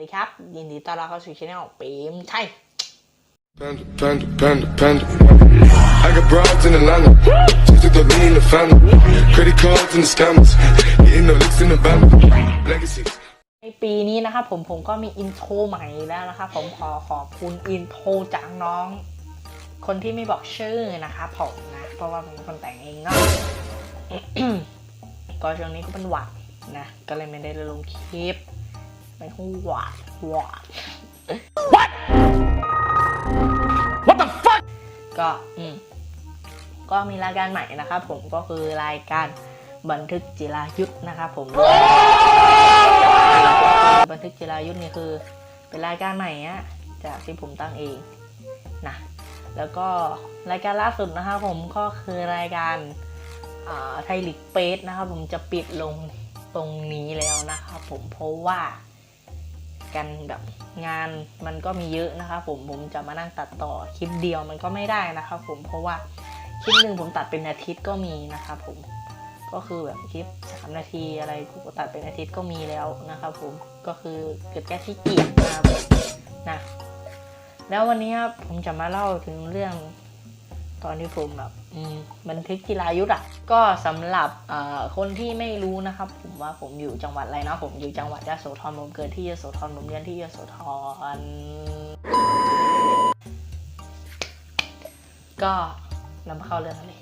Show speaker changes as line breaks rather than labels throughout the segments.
ดีครับ ยินดีต้อนรับเข้าสู่ช่องเปรมใช่
Panda, panda, panda, panda. I got broads in Atlanta. Just took the lean in the family. Credit cards and the scammers. Hitting the licks in the band. Legacies.
ในปีนี้นะครับผมผมก็มีอินโทรใหม่แล้วนะครับผมขอขอบคุณอินโทรจากน้อง คนที่ไม่บอกชื่อนะครับผมนะเพราะว่าผมเป็นคนแต่งเองเนาะ ก็ช่วงนี้ก็เป็นหวัดนะ ก็เลยไม่ได้ลงคลิป ไม่ค่อยหวัดวัด
What What the fuck?
ก็อืมก็มีรายการใหม่นะครับผมก็คือรายการบันทึกจิรายุทธนะครับผมบันทึกจิรายุทธนี่คือ เป็นรายการใหม่อะจากที่ผมตั้งเองนะแล้วก็รายการล่าสุดนะครับผมก็คือรายการไทยลิกเปสนะครับผมจะปิดลงตรงนี้แล้วนะครับผมเพราะว่า กันแบบงานมันก็มีเยอะนะครับผมผมจะมานั่งตัดต่อคลิปเดียวมันก็ไม่ได้นะครับผมเพราะว่าคลิปหนึ่งผมตัดเป็นอาทิตย์ก็มีนะครับผมก็คือแบบคลิป3นาทีอะไรผมตัดเป็นอาทิตย์ก็มีแล้วนะครับผมก็คือเกิดแค่ที่เกียจนะครับนะแล้ววันนี้ครับผมจะมาเล่าถึงเรื่อง ตอนที่ผมแบบมบันทึกจิรายุทธ์อะก็สำหรับคนที่ไม่รู้นะครับ ผมว่าผมอยู่จังหวัดอะไรนะผมอยู่จังหวัดยะโสธรผมเกิดที่ยะโสธรผมเรียนที่ยะโสธรก็นำเข้าเรื่องกันเลย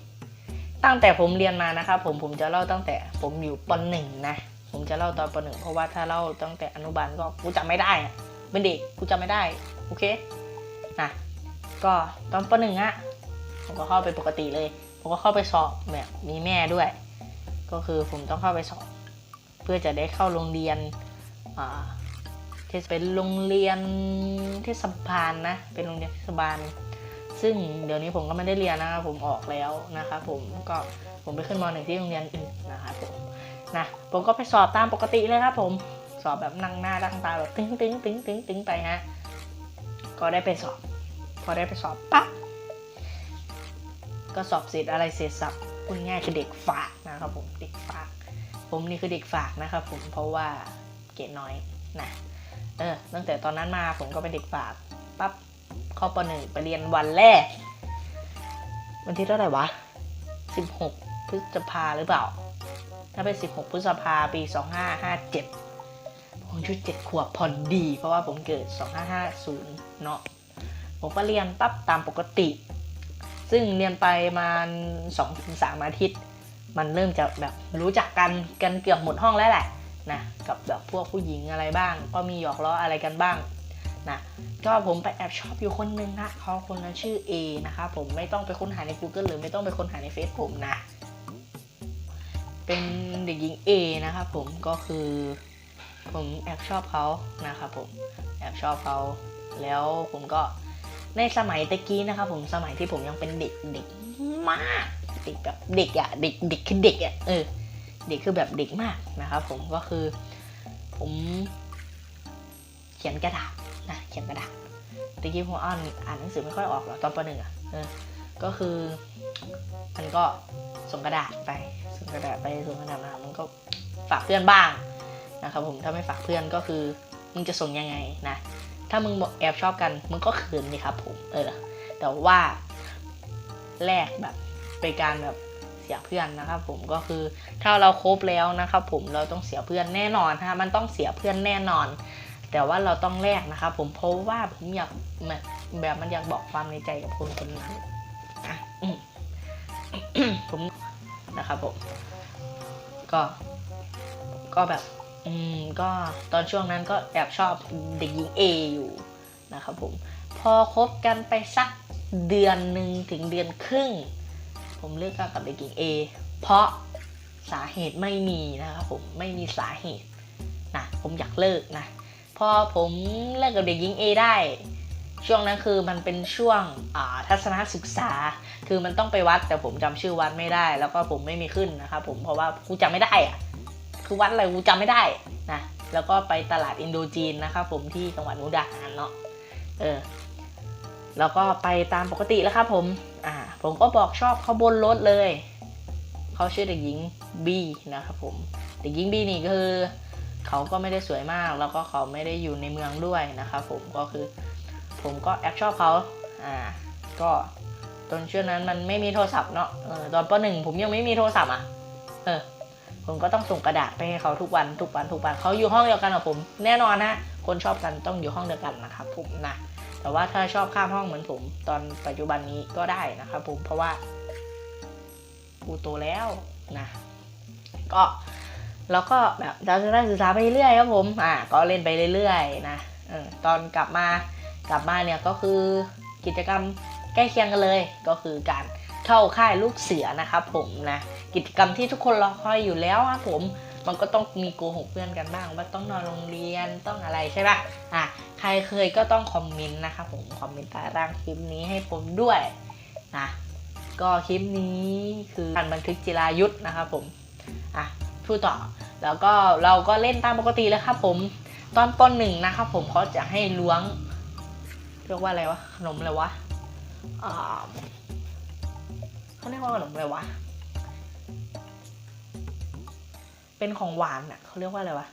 ตั้งแต่ผมเรียนมานะครับผมผมจะเล่าตั้งแต่ผมอยู่ปหนึ่งนะผมจะเล่าตอนปหนึ่งเพราะว่าถ้าเล่าตั้งแต่อนุบาลก็กูจำไม่ได้อะเป็นเด็กกูจำไม่ได้โอเคนะก็ตอนปหนึ่งอะ ผมก็เข้าไปปกติเลย ผมก็เข้าไปสอบแบบมีแม่ด้วย ก็คือผมต้องเข้าไปสอบ เพื่อจะได้เข้าโรงเรียนอ่าเทศเป็นโรงเรียนเทศบาลนะ เป็นโรงเรียนเทศบาล ซึ่งเดี๋ยวนี้ผมก็ไม่ได้เรียนนะครับผมออกแล้วนะครับผมก็ผมไปขึ้นมหนึ่งที่โรงเรียนอื่นนะครับผมนะผมก็ไปสอบตามปกติเลยครับผมสอบแบบนั่งหน้าตั้งตาแบบตึ้งตึ้งตึ้งตึ้งตึ้งไปฮะก็ได้ไปสอบ พอได้ไปสอบปั๊บ ก็สอบเสร็จอะไรเสร็จสับพูดง่ายคือเด็กฝากนะครับผมเด็กฝาก ผมนี่คือเด็กฝากนะครับผมเพราะว่าเกรดน้อยนะเออตั้งแต่ตอนนั้นมาผมก็เป็นเด็กฝากปั๊บเข้าปหนึ่งไปเรียนวันแรก วันที่เท่าไหร่วะ 16 พฤษภาหรือเปล่าถ้าเป็น 16 พฤษภาปี 2557 ผมอายุ7ขวบพอดี เพราะว่าผมเกิด 2550 เนาะผมก็เรียนปั๊บตามปกติ ซึ่งเรียนไปมาสองถึงสามอาทิตย์ มันเริ่มจะแบบรู้จักกันกันเกือบหมดห้องแล้วแหละนะกับแบบพวกผู้หญิงอะไรบ้าง ก็มีหยอกล้ออะไรกันบ้างนะก็ผมไปแอบชอบอยู่คนนึงนะเขาคนนั้นชื่อ A นะคะผมไม่ต้องไปค้นหาใน Google หรือไม่ต้องไปค้นหาในเฟซผมนะ เป็นเด็กหญิง A นะครับผมก็คือ ผมแอบชอบเขานะครับผมแอบชอบเขาแล้วผมก็ ในสมัยตะกี้นะครับผมสมัยที่ผมยังเป็นเด็กเด็กมากเด็กแบบเด็กอะเด็กเด็กคือเด็กอะเออเด็กคือแบบเด็กมากนะครับผมก็คือ ผมเขียนกระดาษนะเขียนกระดาษตะกี้ผมอ่านอ่านหนังสือไม่ค่อยออกหรอกตอนปหนึ่งอะเออก็คือมันก็ส่งกระดาษไปส่งกระดาษไปส่งกระดาษมามันก็ฝากเพื่อนบ้างนะครับผมถ้าไม่ฝากเพื่อนก็คือมึงจะส่งยังไงนะ ถ้ามึงแอบชอบกันมึงก็คืนนี่ครับผมเออ แต่ว่าแลกแบบเป็นการแบบเสียเพื่อนนะครับผมก็คือถ้าเราครบแล้วนะครับผมเราต้องเสียเพื่อนแน่นอนฮะมันต้องเสียเพื่อนแน่นอน แต่ว่าเราต้องแลกนะครับผมเพราะว่าผมอยากแบบมันอยากบอกความในใจกับคนคนนั้นผมนะครับผมก็ก็แบบ อืมก็ตอนช่วงนั้นก็แอบชอบเด็กหญิง A อยู่นะครับผม พอคบกันไปสักเดือนหนึ่งถึงเดือนครึ่ง ผมเลิกกันกับเด็กหญิง A เพราะสาเหตุไม่มีนะครับผมไม่มีสาเหตุนะผมอยากเลิกนะพอผมเลิกกับเด็กหญิง A ได้ ช่วงนั้นคือมันเป็นช่วงทัศนศึกษา คือมันต้องไปวัดแต่ผมจำชื่อวัดไม่ได้ แล้วก็ผมไม่มีขึ้นนะครับผมเพราะว่ากูจำไม่ได้อะ คือวัดอะไรกูจำไม่ได้นะแล้วก็ไปตลาดอินโดจีนนะครับผมที่จังหวัดมุกดาหารเนาะเออแล้วก็ไปตามปกติแล้วครับผมอ่าผมก็บอกชอบเขาบนรถเลยเขาชื่อเด็กหญิงบีนะครับผมเด็กหญิงบีนี่ก็คือเขาก็ไม่ได้สวยมาก แล้วก็เขาไม่ได้อยู่ในเมืองด้วยนะครับผมก็คือ ผมก็แอบชอบเขาอ่าก็ตอนช่วงนั้นมันไม่มีโทรศัพท์เนาะออตอนปหนึ่งผมยังไม่มีโทรศัพท์อะเออ ผมก็ต้องส่งกระดาษไปให้เขาทุกวันทุกวันทุกวันเขาอยู่ห้องเดียวกันกับผม แน่นอนนะคนชอบกันต้องอยู่ห้องเดียวกันนะครับผมนะแต่ว่าถ้าชอบข้ามห้องเหมือนผม ตอนปัจจุบันนี้ก็ได้นะครับผมเพราะว่ากูโตแล้วนะก็แล้วก็แบบเราจะได้ศึกษาไปเรื่อยครับผมอ่าก็เล่นไปเรื่อยๆนะอตอนกลับมากลับมาเนี่ยก็คือกิจกรรมใกล้เคียงกันเลย ก็คือการ เข้าค่ายลูกเสือนะครับผมนะกิจกรรมที่ทุกคนรอคอยอยู่แล้วครับผมมันก็ต้องมีโกหกเพื่อนกันบ้าง ว่าต้องนอนโรงเรียนต้องอะไรใช่ปะอะใครเคยก็ต้องคอมเมนต์นะครับผมคอมเมนต์ใต้ร่างคลิปนี้ให้ผมด้วยนะก็คลิปนี้คือการบันทึกจิรายุทธนะครับผมอะพูดต่อแล้วก็เราก็เล่นตามปกติเลยครับผม ตอนปหนึ่งนะครับผมเขาจะให้ล้วงเรียกว่าอะไรวะขนมอะไรวะอ่า เขาเรียกว่าขนมอะไรวะ เป็นของหวานอะเขาเรียกว่าอะไรวะ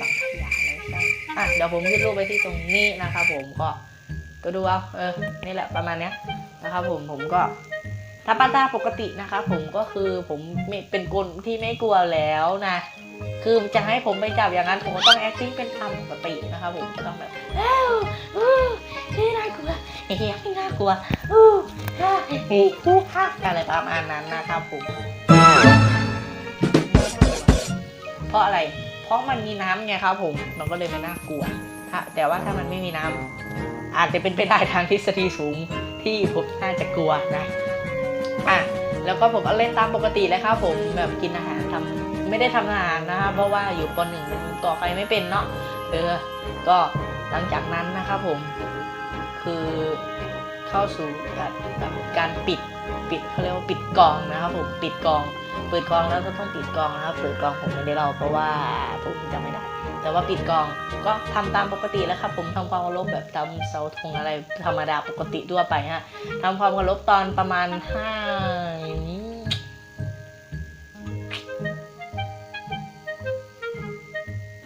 สังขยาอะไรใช่อะเดี๋ยวผมขึ้นรูปไปที่ตรงนี้นะครับผมก็ก็ดูเอาเออนี่แหละประมาณเนี้ยนะครับผมผมก็ถ้าป้าตาปกตินะคะผมก็คือผมเป็นคนที่ไม่กลัวแล้วนะ คือจะให้ผมไปจับอย่างนั้น ผมก็ต้อง acting เป็นตามปกตินะคะผมก็ต้องแบบ เฮ้ยไม่น่ากลัวอู้ฮ่าเฮ้ยฮู้ฮ่าอะไรประมาณนั้นนะครับผมเพราะอะไร เพราะมันมีน้ำไงครับผม มันก็เลยไม่น่ากลัวถ้าแต่ว่าถ้ามันไม่มีน้ำอาจจะเป็นไปได้ทางทฤษฎีสูงที่ผมน่าจะกลัวนะอะแล้วก็ผมก็เล่นตามปกติเลยครับผมแบบกินอาหารทำไม่ได้ทำอาหารนะครับเพราะว่าอยู่ปหนึ่งมันก่อไฟไม่เป็นเนาะเออก็หลังจากนั้นนะครับผม คือเข้าสู่แบบแบบการปิดปิดเขาเรียกว่าปิดกองนะครับผมปิดกอง เปิดกองแล้วก็ต้องปิดกองนะครับเปิดกองผมไม่ได้เล่าเพราะว่าผมจำไม่ได้ แต่ว่าปิดกองก็ทำตามปกติแล้วครับผมทำความเคารพแบบตามเสาธงอะไรธรรมดาปกติทั่วไปฮะทำความเคารพตอนประมาณห้า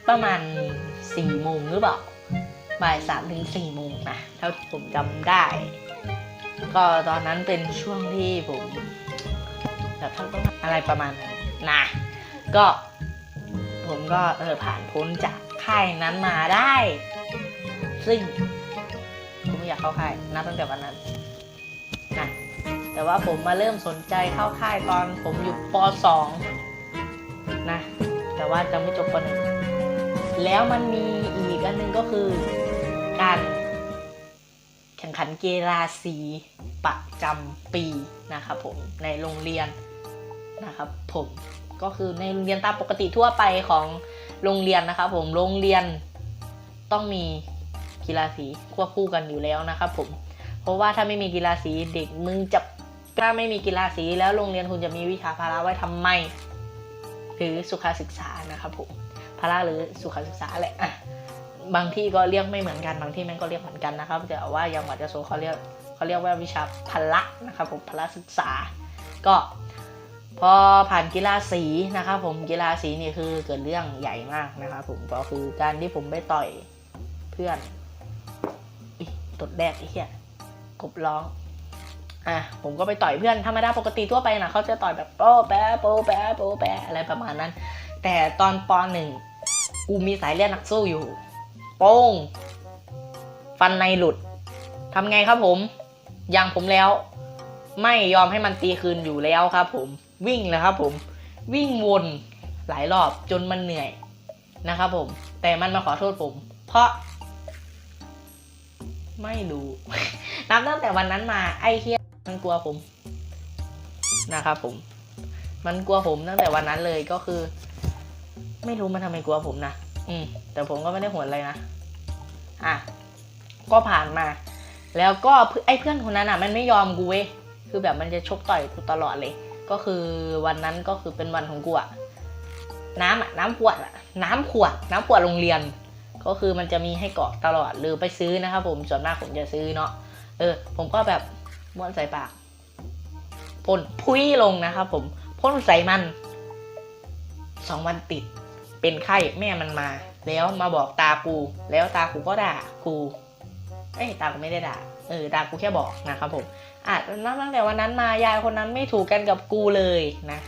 ประมาณสี่โมงหรือเปล่า บ่ายสามถึงสี่โมงนะเท่าผมจำได้ ก็ตอนนั้นเป็นช่วงที่ผมแบบต้องต้องอะไรประมาณนั้นนะก็ผมก็เออผ่านพ้นจากค่ายนั้นมาได้ ซึ่งผมไม่อยากเข้าค่ายนับตั้งแต่วันนั้นนะแต่ว่าผมมาเริ่มสนใจเข้าค่ายตอนผมอยู่ป .2 นะ แต่ว่าจะไม่จบป .1 แล้วมันมีอีกอันหนึงก็คือ การแข่งขันกีฬาสีประจำปีนะครับผมในโรงเรียนนะครับผมก็คือในโรงเรียนตามปกติทั่วไปของโรงเรียนนะครับผมโรงเรียนต้องมีกีฬาสีควบคู่กันอยู่แล้วนะครับผมเพราะว่าถ้าไม่มีกีฬาสีเด็กมึงจะถ้าไม่มีกีฬาสีแล้วโรงเรียนคุณจะมีวิชาพละไว้ทำไมหรือสุขศึกษานะครับผมพละหรือสุขศึกษาแหละ บางที่ก็เรียกไม่เหมือนกันบางที่แม่งก็เรียกเหมือนกันนะครับแต่ว่ายังหวัดจะโซเขาเรียกเขาเรียกว่าวิชาพละนะครับผมพละศึกษา ก็พอผ่านกีฬาสีนะครับผมกีฬาสีนี่คือเกิดเรื่องใหญ่มากนะครับผมก็คือการที่ผมไปต่อยเพื่อนอตดแดดไอ้เหี้ยกบร้องอะผมก็ไปต่อยเพื่อนธรรมดาปกติทั่วไปนะเขาจะต่อยแบบโป๊ะแปะโป๊ะแปะโป๊ะแปะอะไรประมาณนั้น แต่ตอนปหนึ่งกูมีสายเลือดนักสู้อยู่ โป้ง ฟันในหลุดทำไงครับผม อย่างผมแล้ว ไม่ยอมให้มันตีคืนอยู่แล้วครับ ผม วิ่งเลยครับ ผม วิ่งวนหลายรอบจนมันเหนื่อยนะครับ ผม แต่มันมาขอโทษผม เพราะ ไม่รู้นับตั้งแต่วันนั้นมาไอ้เฮียมันกลัวผมนะครับผม มันกลัวผมตั้งแต่วันนั้นเลยก็คือ ไม่รู้มันทำไมกลัวผมนะ อืมแต่ผมก็ไม่ได้หวนอะไรนะ อะ ก็ผ่านมา แล้วก็ไอ้เพื่อนคนนั้นอะ มันไม่ยอมกูเว้ย คือแบบมันจะชกต่อยกูตลอดเลย ก็คือวันนั้นก็คือเป็นวันของกูอะน้ำอะน้ำขวดอะน้ำขวด น้ำขวดโรงเรียน ก็คือมันจะมีให้เกาะตลอด หรือไปซื้อนะครับผม ส่วนมากผมจะซื้อเนาะ เออ ผมก็แบบม้วนใส่ปากพ่นพุ้ยลงนะครับผมพ่นใส่มันสองวันติด เป็นไข้แม่มันมา แล้วมาบอกตากูแล้วตากูก็ด่ากูเอ้ยตากูไม่ได้ด่าเออตากูแค่บอกนะครับผมอะนับตั้งแต่วันนั้นมายายคนนั้นไม่ถูกกันกับกูเลยนะ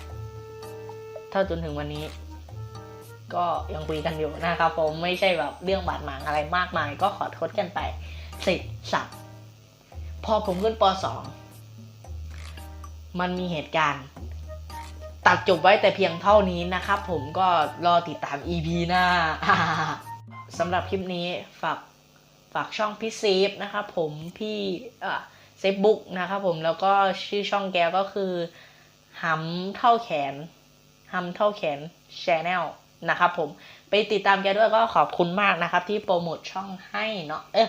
เท่าจนถึงวันนี้ ก็ยังคุยกันอยู่นะครับผมไม่ใช่แบบเรื่องบาดหมางอะไรมากมาย ก็ขอโทษกันไปสร็จสับพอผมขึ้นปสองมันมีเหตุการณ์ ตัดจบไว้แต่เพียงเท่านี้นะครับ ผมก็รอติดตาม EP หน้าสำหรับคลิปนี้ฝากฝากช่องพี่เซฟนะครับผมพี่เอ่อเซฟบุ๊กนะครับผมแล้วก็ชื่อช่องแกก็คือหำเท่าแขนหำเท่าแขนชแนลนะครับผมไปติดตามแกด้วยก็ขอบคุณมากนะครับ ที่โปรโมทช่องให้เนาะเออ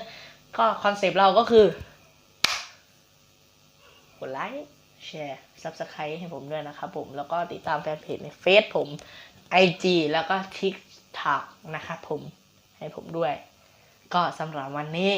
ก็คอนเซปต์เราก็คือกดไลค์ แชร์ Subscribe ให้ผมด้วยนะครับผมแล้วก็ติดตามแฟนเพจในเฟซผม IG แล้วก็ TikTok นะครับผมให้ผมด้วย ก็สำหรับวันนี้